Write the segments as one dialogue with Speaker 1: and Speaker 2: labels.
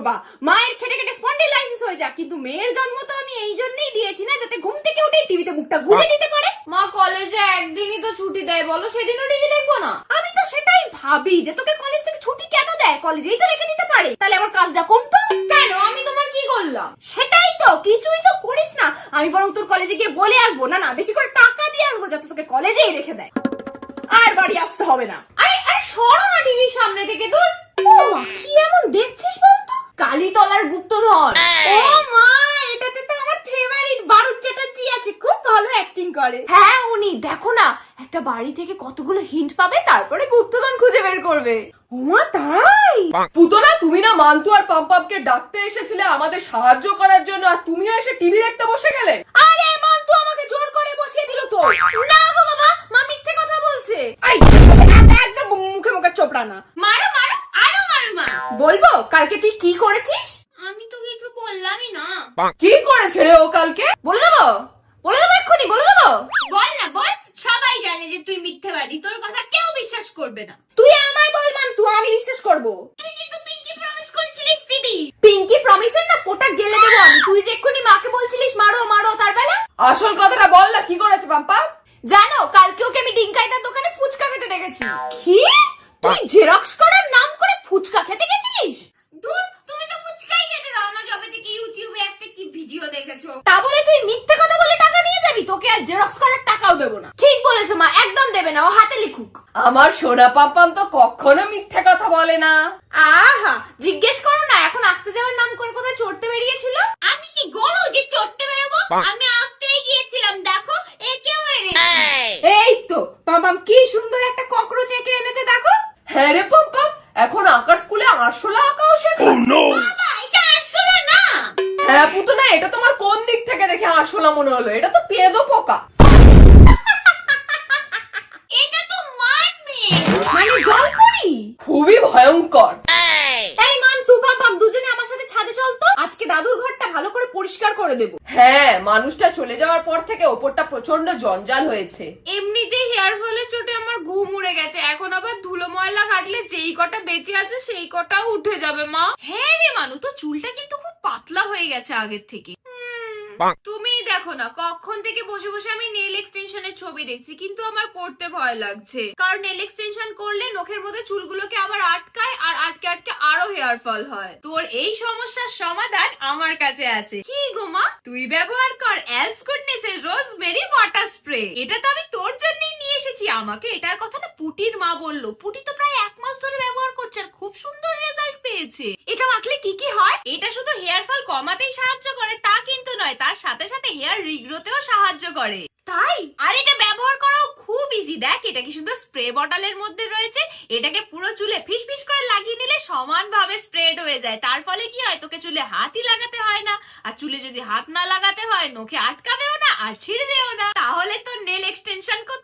Speaker 1: বাবা মায়ের খেটে খেটে স্পন্ডিলাইসিস হয়ে যাক। কিন্তু মেয়ের জন্ম তো আমি এই জন্যই দিয়েছি না যাতে ঘুম থেকে উঠেই টিভিতে মুখটা গুজে দিতে পারে।
Speaker 2: মা কলেজে একদিনই তো ছুটি দেয় বলো? সেদিনও টিভি দেখব না?
Speaker 1: আমি তো সেটাই ভাবি যে তোকে কলেজ থেকে ছুটি কেন দেয়? কলেজেই তো রেখে দিতে পারে। তাহলে আমার কাজটা কমতো?
Speaker 2: কেন? আমি তোমার কি করলাম?
Speaker 1: সেটাই তো কিছুই তো করিস না। আমি বরং তোর কলেজে গিয়ে বলে আসব। না না বেশি করে টাকা দিয়ে আসব যাতে তোকে কলেজেই রেখে দেয়। আর বাড়ি আসতে হবে না।
Speaker 2: আরে আরে সরো না টিভির সামনে থেকে দূর।
Speaker 1: ও কি এমন দেখছিস বলতো
Speaker 2: কালীতলার গুপ্তধন।
Speaker 1: ও মা এটাতে তো আমার ফেভারিট বারুদ চ্যাটার্জি আছে খুব ভালো অ্যাক্টিং করে।
Speaker 2: হ্যাঁ উনি দেখো না একটা বাড়ি থেকে কতগুলো হিন্ট পাবে তারপরে গুপ্তধন খুঁজে বের করবে।
Speaker 1: ওমা তাই?
Speaker 3: পুতনা তুমি না মান্তু আর পাম্পামকে ডাকতে এসেছিলে আমাদের সাহায্য করার জন্য আর তুমিও এসে টিভি দেখতে বসে গেলে।
Speaker 1: আরে মান্তু আমাকে জোর করে বসিয়ে দিল তো।
Speaker 2: না গো বাবা মা মিথ্যে কথা বলছে।
Speaker 1: একদম মুখে মুখে চোপড়া না।
Speaker 2: মা।
Speaker 1: বলব কালকে তুই কি করেছিস?
Speaker 2: আমি তো কিছু বললামই না।
Speaker 3: কি করেছে রে ও কালকে?
Speaker 1: বলে দেবো? বলে দেবো এক্ষুনি বলে দেবো?
Speaker 2: বল না বল। সবাই জানে যে তুই মিথ্যেবাদী তোর কথা কেউ বিশ্বাস করবে না।
Speaker 1: তুই আমায় বল মান্তু আমি বিশ্বাস করব।
Speaker 2: তুই কিন্তু পিঙ্কি প্রমিস করেছিলিস দিদি।
Speaker 1: পিঙ্কি প্রমিসের না পোটা গেলে দেবো আমি। তুই যে এক্ষুনি মাকে বলছিলিস মারো মারো তার বেলা।
Speaker 3: আসল কথাটা বল না কি করেছে পাম্পাম
Speaker 1: জানো কালকে ওকে আমি ডিঙ্কাইতার দোকানে ফুচকা খেতে দেখেছি। কি? তুই জেরক্স করার নাম করে ফুচকা খেতে গেছিলিস?
Speaker 2: দূর তুমি তো ফুচকাই খেতে দাও না যবে থেকে ইউটিউবে একটা কি ভিডিও দেখেছ?
Speaker 1: তা বলে তুই মিথ্যে কথা বলে টাকা নিয়ে যাবি? তোকে আর জেরক্স করার টাকাও দেবো না। ঠিক বলেছ মা একদম দেবে না ও হাতে লিখুক।
Speaker 3: আমার সোনা পাম্পাম তো কখনো মিথ্যে কথা বলে না।
Speaker 1: আহা জিজ্ঞেস করো না এখন আঁকতে যাওয়ার নাম করে কোথায় চড়তে বেরিয়েছিল?
Speaker 2: আমি কি গরু যে চড়তে বেরোবো? আমি আঁকতেই গিয়েছিলাম দেখো একেও এনেছি
Speaker 1: এই। তো পাপাম কি সুন্দর একটা ককরোচ এঁকে এনেছে দেখো।
Speaker 3: হ্যাঁ রে মানে
Speaker 1: জল পড়ি
Speaker 3: খুবই ভয়ঙ্কর।
Speaker 1: এই। মান তু পাপাম দুজনে আমার সাথে ছাদে চল তো। আজকে দাদুর ঘরটা ভালো করে পরিষ্কার করে দেবো।
Speaker 3: হ্যাঁ মানুষটা চলে যাওয়ার পর থেকে ওপরটা প্রচণ্ড জঞ্জাল হয়েছে।
Speaker 2: এমনিতেই হেয়ার ফলের চোটে আমার ঘুম উড়ে গেছে। এখন আবার ধুলো ময়লা কাটলে যেই কটা বেঁচে আছে সেই কটাও উঠে যাবে মা। হ্যাঁ রে মানু তো চুলটা কিন্তু খুব পাতলা হয়ে গেছে আগের থেকে। তুমি দেখো না, কখন থেকে বসে বসে আমি নেল এক্সটেনশনের ছবি দেখছি, কিন্তু আমার করতে ভয় লাগছে। কারণ নেল এক্সটেনশন করলে নখের মধ্যে চুলগুলোকে আবার আটকায় আর আটকে আটকে আরও হেয়ার ফল হয়। তোর এই সমস্যার সমাধান আমার কাছে আছে। কি গো মা? তুই ব্যবহার কর অ্যালস গুডনেস এর রোজমেরি ওয়াটার স্প্রে এটা তো আমি তোর জন্যই আমাকে এটার কথা না পুটির মা বলল। পুটি তো প্রায় এক মাস ধরে ব্যবহার করছে আর খুব সুন্দর রেজাল্ট পেয়েছে। এটা মাখলে কি কি হয়? এটা শুধু হেয়ার ফল কমাতেই সাহায্য করে তা কিন্তু নয় তার সাথে সাথে হেয়ার রিগ্রোতেও সাহায্য করে। তাই? আর এটা ব্যবহার করাও খুব ইজি দেখ এটা কি শুধু স্প্রে বটলের মধ্যে রয়েছে এটাকে পুরো চুলে ফিস ফিস করে লাগিয়ে নিলে সমানভাবে স্প্রেড হয়ে যায়। তার ফলে কি হয় তোকে চুলে হাতই লাগাতে হয় না। আর চুলে যদি হাত না লাগাতে হয় নখে আটকাবেও না আর ছিঁড়বেও না। তাহলে তো নেল এক্সটেনশন করতেও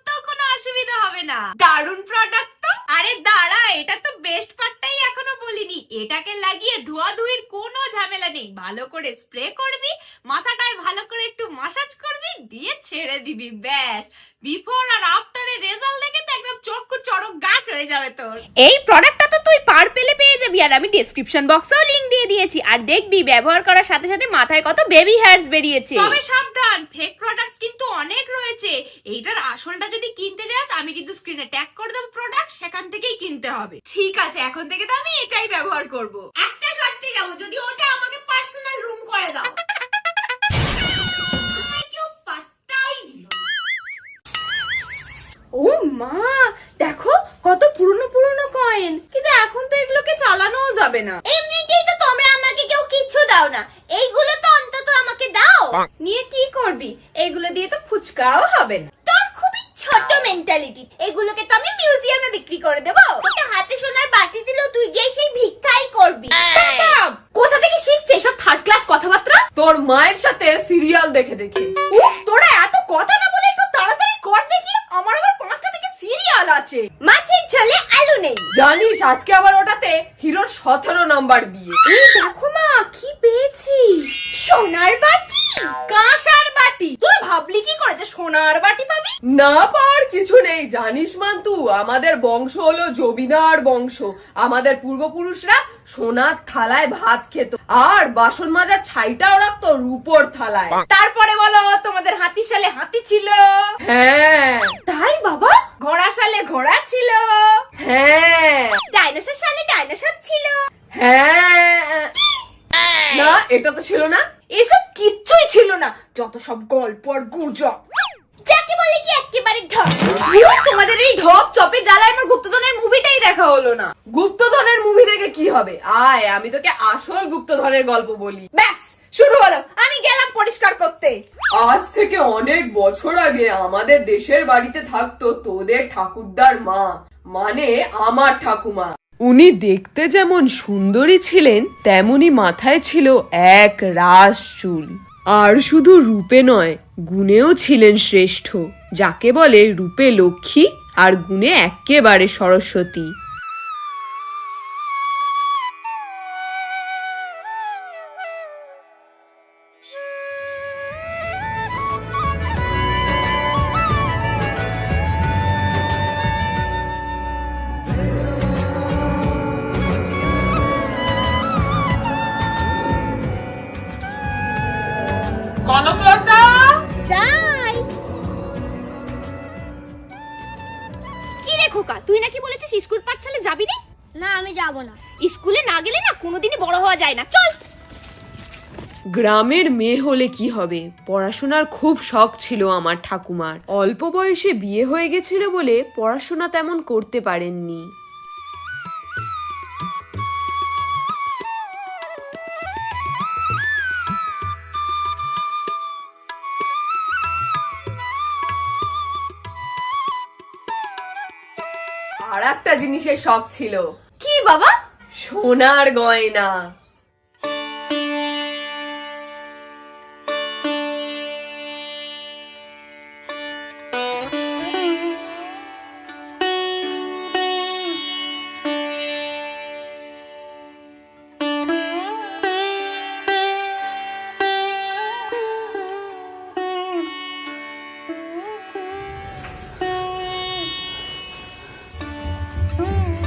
Speaker 2: দারুণ প্রোডাক্ট তো। আরে দাঁড়া, এটা তো বেস্ট পার্টটাই এখনও বলিনি। এটাকে লাগিয়ে ধোয়া ধুয়ের কোনো ঝামেলা নেই। ভালো করে স্প্রে করবি, মাথাটায় ভালো করে একটু মাসাজ করবি, দিয়ে ছেড়ে দিবি, ব্যাস। বিফোর আর আফটারের রেজাল্ট দেখে তো একদম চক্ষু চড়ক গাছ হয়ে যাবে তোর।
Speaker 1: এই প্রোডাক্টটা তো তুই পার পেলে পেয়ে যাবি আর আমি ডেসক্রিপশন বক্সেও লিংক দিয়ে দিয়েছি। আর দেখবি ব্যবহার করার সাথে সাথে মাথায় কত বেবি হেয়ারস বেরিয়েছে।
Speaker 2: তবে সাবধান ফেক প্রোডাক্টস কিন্তু অনেক রয়েছে। এইটার আসলটা যদি কিনতে যাস আমি কিন্তু স্ক্রিনে ট্যাগ করে দেবো প্রোডাক্ট সেখান থেকেই কিনতে হবে। ঠিক আছে এখন থেকে তো আমি এটাই ব্যবহার করব। একটা শর্তে যাব যদি ওটা আমাকে পার্সোনাল রুম করে দাও।
Speaker 1: ও মা দেখো কত পুরনো পুরনো কয়েন কিন্তু এখন তো এগুলোকে চালানোও যাবে না।
Speaker 2: এমনিতেই তো তোমরা আমাকে কেউ কিচ্ছু দাও না। এইগুলো তো অন্তত আমাকে দাও।
Speaker 1: নিয়ে কি করবি? এগুলো দিয়ে তো ফুচকাও হবে না।
Speaker 2: তোর খুবই ছোট মেন্টালিটি এগুলোকে তো আমি মিউজিয়ামে বিক্রি করে দেবো। তোকে হাতে সোনার বাটি দিলেও তুই গিয়ে সেই ভিক্ষাই করবি।
Speaker 1: কোথা থেকে শিখছে এসব থার্ড ক্লাস কথাবার্তা?
Speaker 3: তোর মায়ের সাথে সিরিয়াল দেখে দেখে।
Speaker 1: উফ তোরা এত কথা না বলে একটু তাড়াতাড়ি কর দেখি। আমার আবার পাঁচটা থেকে সিরিয়াল আছে।
Speaker 2: মাছের আলু নেই।
Speaker 3: জানিস আজকে আবার ওটাতে হিরোর সতেরো নাম্বার বিয়ে।
Speaker 1: এই দেখো মা কি পেয়েছি।
Speaker 2: সোনার বাটি
Speaker 1: কাঁসার বাটি। তুই ভাবলি কি করে যে সোনার বাটি পাবি?
Speaker 3: না পাওয়ার কিছু নেই জানিস মান্তু আমাদের বংশ হলো জমিদার বংশ। আমাদের পূর্বপুরুষরা সোনার থালায় ভাত খেত আর বাসন মাজার ছাইটাও রাখতো রূপোর থালায়।
Speaker 1: তারপরে বলো তোমাদের হাতি সালে হাতি ছিল।
Speaker 3: হ্যাঁ।
Speaker 1: তাই বাবা? ঘোড়া সালে ঘোড়া ছিল ডাইনোসর সালে ডাইনোসর ছিল।
Speaker 3: হ্যাঁ। না এটা তো ছিল না।
Speaker 1: এসব কিচ্ছুই ছিল না। যত সব গল্প আর গুজব যাকে বলে কি একেবারে ঢপ। তোমাদের এই ঢপ চপে জ্বালায় আমার গুপ্তধনের মুভিটাই দেখা হলো না।
Speaker 3: গুপ্তধনের মুভি দেখে কি হবে? আয় আমি তোকে আসল গুপ্তধনের গল্প বলি।
Speaker 1: ব্যাস শুরু হলো। আমি গেলাম পরিষ্কার করতে।
Speaker 3: আজ থেকে অনেক বছর আগে আমাদের দেশের বাড়িতে থাকতো তোদের ঠাকুরদার মা। মানে আমার ঠাকুমা।
Speaker 4: উনি দেখতে যেমন সুন্দরী ছিলেন, তেমনি মাথায় ছিল এক রাস চুল। আর শুধু রূপে নয়, গুণেও ছিলেন শ্রেষ্ঠ। যাকে বলে রূপে লক্ষ্মী, আর গুণে একেবারে সরস্বতী।
Speaker 1: খোকা তুই নাকি বলেছিস স্কুল পাঠশালে যাবি না?
Speaker 5: না আমি যাব না।
Speaker 1: স্কুলে না গেলে না কোনোদিনই বড় হওয়া যায় না। চল।
Speaker 4: গ্রামের মেয়ে হলে কি হবে? পড়াশোনার খুব শখ ছিল আমার ঠাকুমার। অল্প বয়সে বিয়ে হয়ে গেছিল বলে পড়াশোনা তেমন করতে পারেননি।
Speaker 3: আর একটা জিনিসের শখ ছিল।
Speaker 1: কি বাবা?
Speaker 3: সোনার গয়না। Mm.